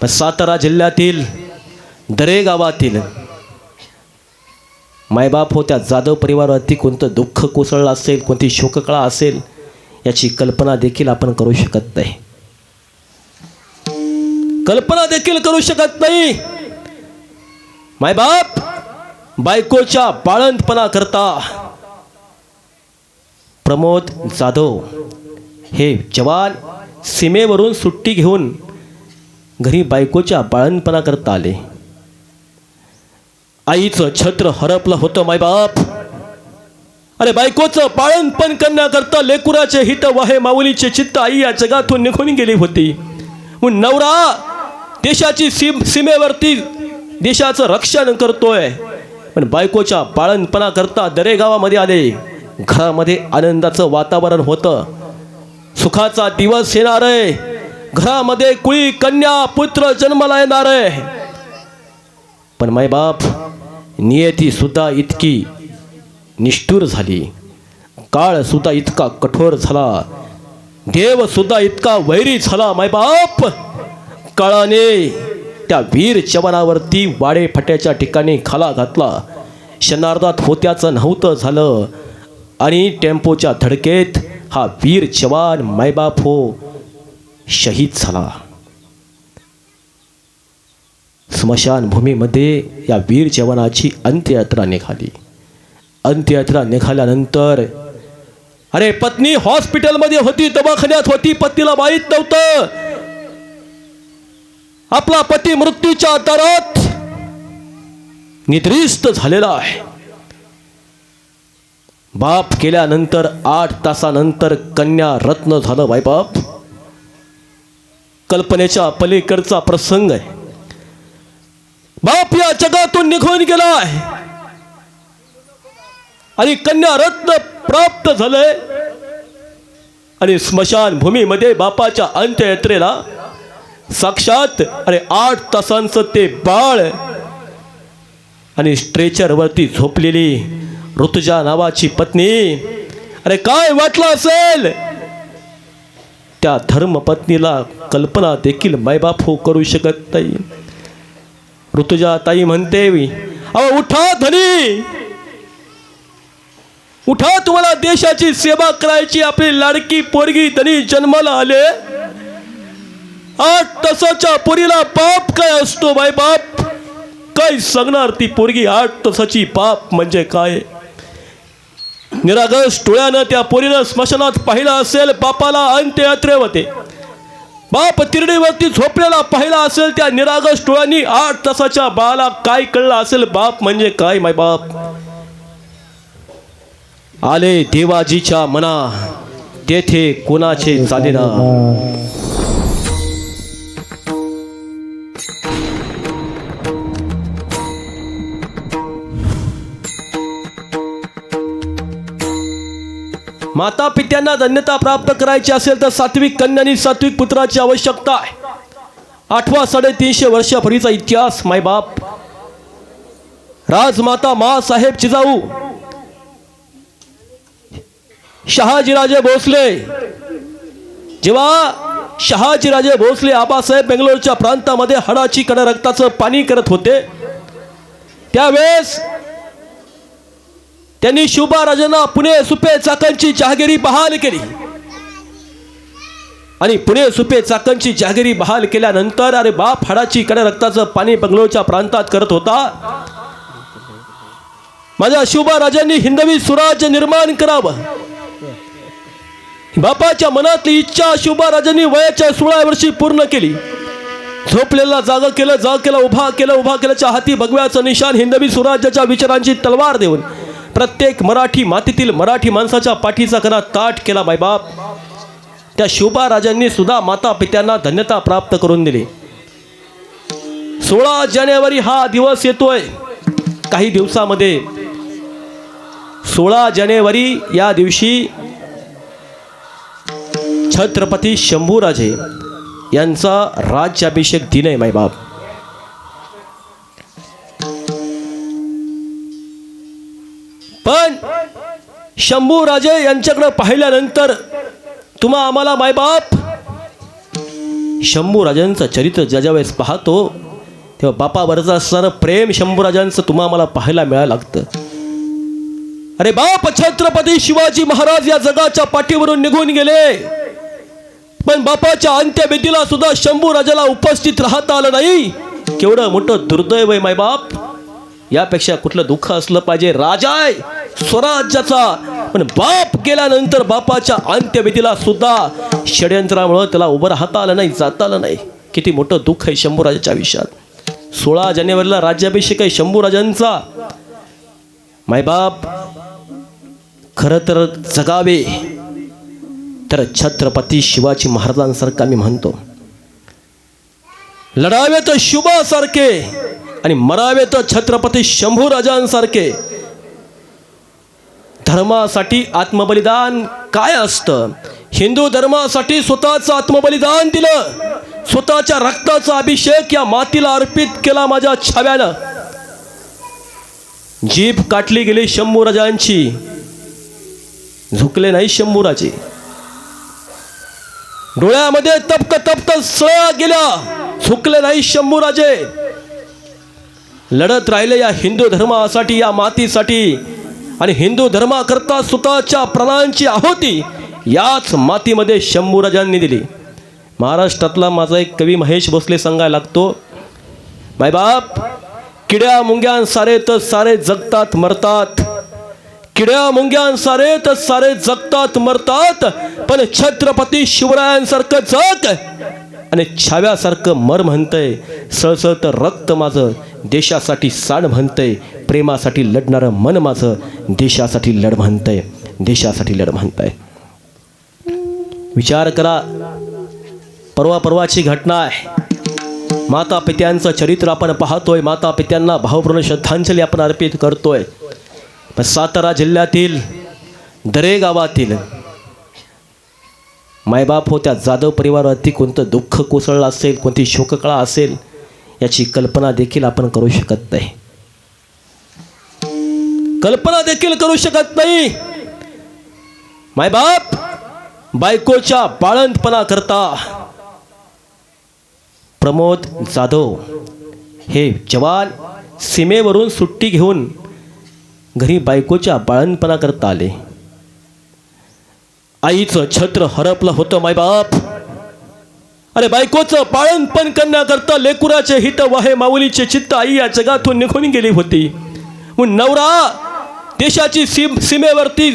पण सातारा जिल्ह्यातील दरे गावातील मायबाप होत्या जाधव परिवारावरती कोणतं दुःख कोसळलं असेल कोणती शोककळा असेल याची कल्पना देखील आपण करू शकत नाही. कल्पना देखील करू शकत नाही. मायबाप बायकोच्या बाळंतपणा करता. प्रमोद जाधव हे जवान सीमेवरून सुट्टी घेऊन घरी बायकोच्या बाळणपणा करता आले. आईचं छत्र हरपलं होतं मायबाप. अरे बायकोचं पाळणपण करण्याकरता लेकुराचे हित वाहे माऊलीचे चित्त आई या जगातून निघून गेली होती. मग नवरा देशाची सीम सीमेवरती देशाचं रक्षण करतोय. पण बायकोच्या पाळणपणा करता दरे गावामध्ये आले. घरामध्ये आनंदाचं वातावरण होतं. सुखाचा दिवस येणार आहे. घरामध्ये कुळी कन्या पुत्र जन्माला येणार आहे. पण मायबाप नियती सुद्धा इतकी निष्ठुर झाली. काळ सुद्धा इतका कठोर झाला. देव सुद्धा इतका वैरी झाला मायबाप. काळाने त्या वीर जवानावरती वाडे फट्याच्या ठिकाणी खाला घातला. शनार्दात होत्याचं नव्हतं झालं. आणि टेम्पोच्या धडकेत हा वीर जवान मायबाप हो शहीद झाला. स्मशानभूमीमध्ये या वीर जवानाची अंत्ययात्रा निघाली. अंत्ययात्रा निघाल्यानंतर अरे पत्नी हॉस्पिटलमध्ये होती दवाखान्यात होती पत्नीला माहीत नव्हतं. आपला पती मृत्यूच्या दरात निद्रिस्त झालेला आहे. बाप केल्यानंतर आठ तासानंतर कन्या रत्न झालं बाप. कल्पनेच्या पलीकडचा प्रसंग आहे. बाप या जगातून निघून गेलाय. आणि कन्या रत्न प्राप्त झालंय. आणि स्मशान भूमीमध्ये बापाच्या अंत्ययात्रेला साक्षात अरे आठ तासांचं ते बाळ आणि स्ट्रेचरवरती झोपलेली ऋतुजा नावाची पत्नी. अरे काय वाटलं असेल? त्या धर्मपत्नीला कल्पना देखील मायबाप हो करू शकत नाही. ऋतुजा ताई म्हणते अहो उठा धनी! उठा तुम्हाला देशाची सेवा करायची आपली लाडकी पोरगी धनी जन्माला आले. आठ तासाच्या पोरीला पाप काय असतो बाय बाप काय सांगणार ती पोरगी आठ तासाची पाप म्हणजे काय? निरागस टोळ्यानं त्या पोरीनं स्मशानात पाहिलं असेल बापाला अंत्ययात्रेवते बाप तिरडीवरती झोपलेला पाहिला असेल त्या निरागस टोळ्यांनी आठ तासाच्या बाळाला काय कळलं असेल बाप म्हणजे काय माय बाप? आले देवाजीच्या मना तेथे कोणाचे चालेना? माता पित्यांना धन्यता प्राप्त करायची असेल तर सात्विक कन्यानी सात्विक पुत्राची आवश्यकता आहे. आठवा साडेतीनशे वर्षापूर्वीचा इतिहास मायबाप राजमाता मासाहेब चिजाऊ. शहाजीराजे भोसले. जेव्हा शहाजीराजे भोसले आबासाहेब बेंगलोरच्या प्रांतामध्ये हाडाची कडा रक्ताचं पाणी करत होते त्यावेळेस त्यांनी शुभाराजांना पुणे सुपे चाकणची जहागिरी बहाल केली. आणि पुणे सुपे चाकणची जहागिरी बहाल केल्यानंतर अरे बाप हाडाची कडे रक्ताचं पाणी बंगलोरच्या प्रांतात करत होता. माझ्या शुभाराजांनी हिंदवी स्वराज्य निर्माण करावं. बापाच्या मनातली इच्छा शुभाराजांनी वयाच्या सोळा वर्षी पूर्ण केली. झोपलेला जागा केलं जाग केला उभा केलं उभा केल्याच्या हाती भगव्याचं निशान हिंदवी स्वराज्याच्या विचारांची तलवार देऊन. प्रत्येक मराठी मातीतील मराठी माणसाच्या पाठीचा करा ताट केला बायबाप त्या शोभा राजांनी सुद्धा माता पित्यांना धन्यता प्राप्त करून दिली. सोळा जानेवारी हा दिवस येतोय. काही दिवसामध्ये सोळा जानेवारी या दिवशी छत्रपती शंभूराजे यांचा राज्याभिषेक दिन आहे मायबाप. पण शंभू राजे यांच्याकडे पाहिल्यानंतर तुम्हा आम्हाला मायबाप शंभू शंभूराजांचं चरित्र ज्या ज्या वेळेस पाहतो तेव्हा बापावरचं असणारं प्रेम शंभूराजांचं तुम्हा आम्हाला पाहायला मिळायला लागतं. अरे बाप छत्रपती शिवाजी महाराज या जगाच्या पाठीवरून निघून गेले. पण बापाच्या अंत्यविधीला सुद्धा शंभू राजाला उपस्थित राहता आलं नाही. केवढं मोठं दुर्दैव आहे मायबाप यापेक्षा कुठलं दुःख असलं पाहिजे? राजा स्वराज्याचा! पण बाप गेल्यानंतर बापाच्या अंत्यविधीला सुद्धा षडयंत्रामुळं त्याला उभं राहता आलं नाही जाता आलं नाही. किती मोठं दुःख आहे शंभूराजाच्या आयुष्यात. सोळा जानेवारीला राज्याभिषेक आहे शंभू राजांचा मायबाप खरं तर जगावे. तर छत्रपती शिवाजी महाराजांसारखा मी म्हणतो. लढावे तर शुभासारखे. आणि मरावे तर छत्रपती शंभू राजांसारखे. धर्मासाठी आत्मबलिदान काय असतं? हिंदू धर्मासाठी स्वतःचं आत्मबलिदान दिलं. स्वतःच्या रक्ताचा अभिषेक या मातीला अर्पित केला माझ्या छाव्यानं. जीभ काटली गेली शंभू राजांची. झुकले नाही शंभूराजे डोळ्यामध्ये तपक तपक सळा गेल्या. झुकले नाही शंभूराजे लढत राहिले या हिंदू धर्मासाठी या मातीसाठी. आणि हिंदू धर्माकरता स्वतःच्या प्राणांची आहुती याच मातीमध्ये शंभूराजांनी दिली. महाराष्ट्रातला माझा एक कवी महेश भोसले सांगायला लागतो मायबाप किड्या मुंग्यां सारे तर सारे जगतात मरतात. किड्या मुंग्यां सारे तर सारे जगतात मरतात. पण छत्रपती शिवरायांसारखं जग आणि छाव्यासारखं मर म्हणतंय सळसळतं रक्त माझं देशासाठी साण म्हणतंय प्रेमासाठी लढणारं मन माझं देशासाठी लढ म्हणतंय देशासाठी लढ म्हणतंय. विचार करा परवा परवाची घटना आहे. माता पित्यांचं चरित्र आपण पाहतोय माता पित्यांना भावपूर्ण श्रद्धांजली आपण अर्पित करतोय. पण सातारा जिल्ह्यातील दरे गावातील मायबाप हो त्या जाधव परिवारावरती कोणतं दुःख कोसळलं असेल कोणती शोककळा असेल याची कल्पना देखील आपण करू शकत नाही. कल्पना देखील करू शकत नाही. मायबाप बायकोच्या बाळंतपणा करता. प्रमोद जाधव हे जवान सीमेवरून सुट्टी घेऊन घरी बायकोच्या बाळणपणा करता आले. आईचं छत्र हरपलं होतं मायबाप अरे बायकोचं पाळणपण करण्याकरता लेकुराचे हित वाहे माऊलीचे चित्त आई या जगातून निघून गेली होती. मग नवरा देशाची सीम सीमेवरती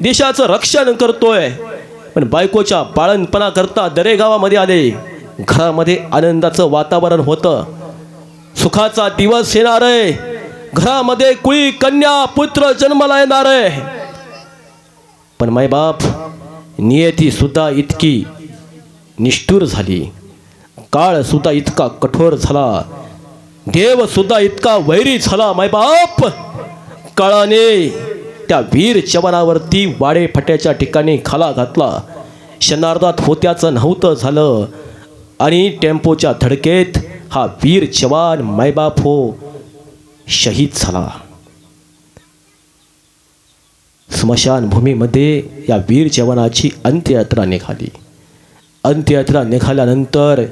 देशाचं रक्षण करतोय. पण बायकोच्या पाळणपणा करता दरे गावामध्ये आले. घरामध्ये आनंदाचं वातावरण होतं. सुखाचा दिवस येणार आहे. घरामध्ये कुळी कन्या पुत्र जन्माला येणार आहे. पण मायबाप नियतीसुद्धा इतकी निष्ठूर झाली. काळसुद्धा इतका कठोर झाला. देवसुद्धा इतका वैरी झाला मायबाप काळाने त्या वीर चवनावरती वाडेफट्याच्या ठिकाणी खाला घातला. शनार्दात होत्याचं नव्हतं झालं. आणि टेम्पोच्या धडकेत हा वीर जवान मायबाप हो शहीद झाला. स्मशानभूमीमध्ये या वीर जवानाची अंत्ययात्रा निघाली. अंत्ययात्रा निघाल्यानंतर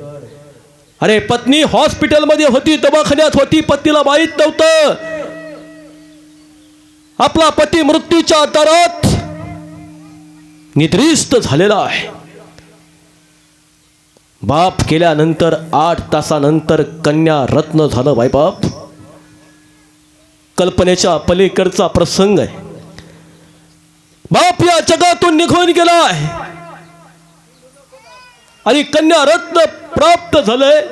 अरे पत्नी हॉस्पिटलमध्ये होती दवाखान्यात होती पत्नीला माहीत नव्हतं. आपला पती मृत्यूच्या दारात निद्रिस्त झालेला आहे. बाप केल्यानंतर आठ तासानंतर कन्या रत्न झालं बाई बाप. कल्पनेच्या पलीकडचा प्रसंग आहे. बाप या जगातून निघून गेलाय. आणि कन्या रत्न प्राप्त झालंय.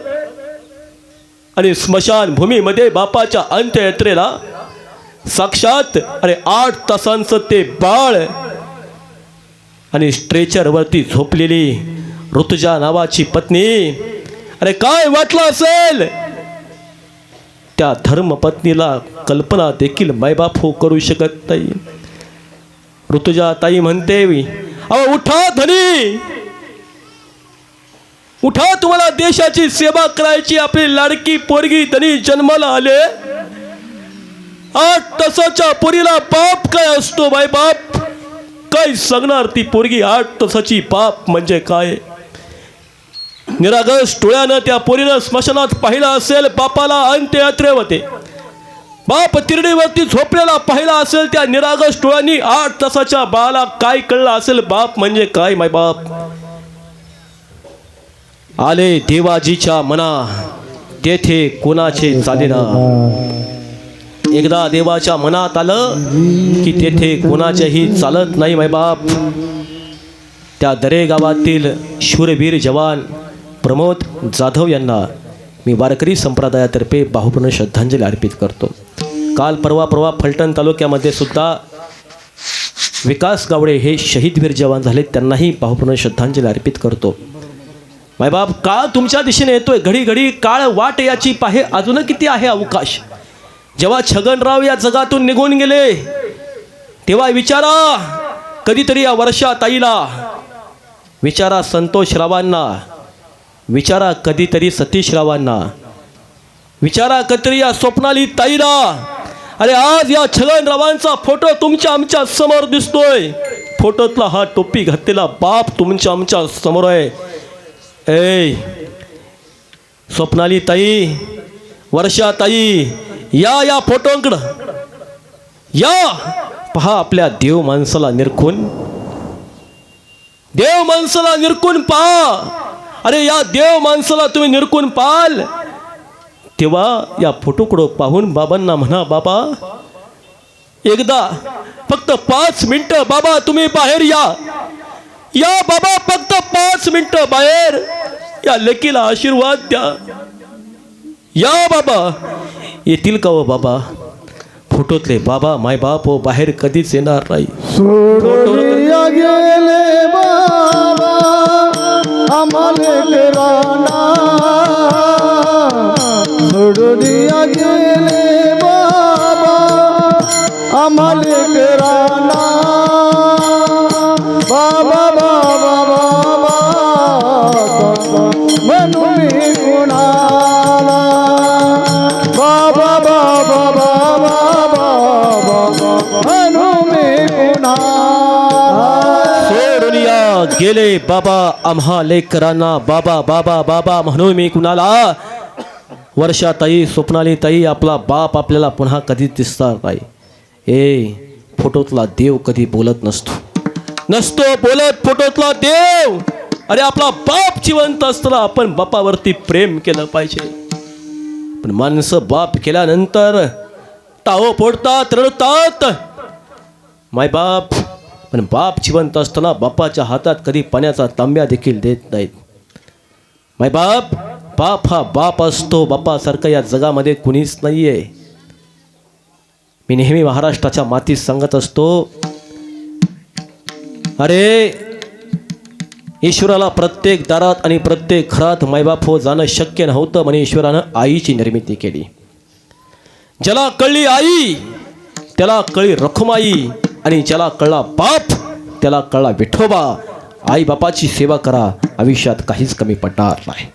आणि स्मशान भूमीमध्ये बापाच्या अंत्ययात्रेला साक्षात अरे आठ तासांचं ते बाळ आणि स्ट्रेचरवरती झोपलेली ऋतुजा नावाची पत्नी. अरे काय वाटलं असेल? त्या धर्मपत्नीला कल्पना देखील मायबाप हो करू शकत नाही. ऋतुजा ताई म्हणते अहो उठा धनी. उठा तुम्हाला देशाची सेवा करायची आपली लाडकी पोरगी धनी जन्माला आले. आठ तासाच्या पोरीला पाप काय असतो बाय बाप? काय सांगणार ती पोरगी? आठ तासाची पाप म्हणजे काय? निरागस टोळ्यानं त्या पोरीनं स्मशानात पाहिलं असेल बापाला अंत्ययात्रे होते बाप तिरडीवरती झोपलेला पाहिला असेल त्या निरागस टोळ्यांनी आठ तासाच्या बाळाला काय कळलं असेल? बाप म्हणजे काय माय बाप? आले देवाजीच्या मना तेथे कोणाचे चालेना एकदा देवाच्या मनात आलं की तेथे कोणाचेही चालत नाही माय बाप. त्या दरे गावातील शूरवीर जवान प्रमोद जाधव यांना मी वारकरी संप्रदायातर्फे बाहुपूर्ण श्रद्धांजली अर्पित करतो. काल परवा परवा फलटण तालुक्यामध्ये सुद्धा विकास गावडे हे शहीदवीर जवान झाले त्यांनाही भावपूर्ण श्रद्धांजली अर्पित करतो. मायबाप काळ तुमच्या दिशेने येतोय. घडी घडी काळ वाट याची पाहे. अजून किती आहे अवकाश? जेव्हा छगनराव या जगातून निघून गेले तेव्हा विचारा. कधीतरी या वर्षा ताईला. विचारा संतोष रावांना. विचारा कधीतरी सतीश रावांना. विचारा कधीतरी या स्वप्नाली ताईला. अरे आज या छगनरावांचा फोटो तुमच्या आमच्यासमोर दिसतोय. फोटोतला हा टोपी घातलेला बाप तुमच्या आमच्यासमोर आहे. ए स्वप्नाली ताई वर्षा ताई या या फोटोंकडं. या. पहा आपल्या देव माणसाला निरखून. देव माणसाला निरखून पहा. अरे या देव माणसाला तुम्ही निरखून पाहाल. तेव्हा या फोटोकडं पाहून बाबांना म्हणा बाबा एकदा फक्त पाच मिनिट बाबा तुम्ही बाहेर या. या बाबा फक्त पाच मिनिट बाहेर. या लेकीला आशीर्वाद द्या. या बाबा. येतील का हो बाबा? फोटोतले बाबा माय बाप हो बाहेर कधीच येणार नाही. सोडूया गेले बाबा आम्हाला राणा सोडूया गेले बाबा आम्हाला राणा बाबा बाबा बाबा म्हणून मी कुणाला बाबा बाबा बाबा बाबा म्हणून मी कुणाला सोडून या गेले बाबा आम्हा लेकरांना। बाबा बाबा बाबा म्हणून मी कुणाला वर्षाताई स्वप्नाली ताई आपला बाप आपल्याला पुन्हा कधीच दिसणार नाही. ए फोटोतला देव कधी बोलत नसतो. नसतो बोलत फोटोतला देव. अरे आपला बाप जिवंत असताना आपण बापावरती प्रेम केलं पाहिजे. पण माणसं बाप केल्यानंतर टाहो फोडतात रडतात. माय बाप पण बाप जिवंत असताना बापाच्या हातात कधी पाण्याचा तांब्या देखील देत नाहीत. माय बाप बाप हा बाप असतो बापासारखं या जगामध्ये कुणीच नाही आहे मी नेहमी महाराष्ट्राच्या मातीत सांगत असतो अरे ईश्वराला प्रत्येक दारात आणि प्रत्येक घरात मायबाप हो जाणं शक्य नव्हतं म्हणे ईश्वरानं आईची निर्मिती केली. ज्याला कळली आई त्याला कळली रखुमाई आणि ज्याला कळला बाप त्याला कळला विठोबा. आई बापाची सेवा करा आयुष्यात काहीच कमी पडणार नाही.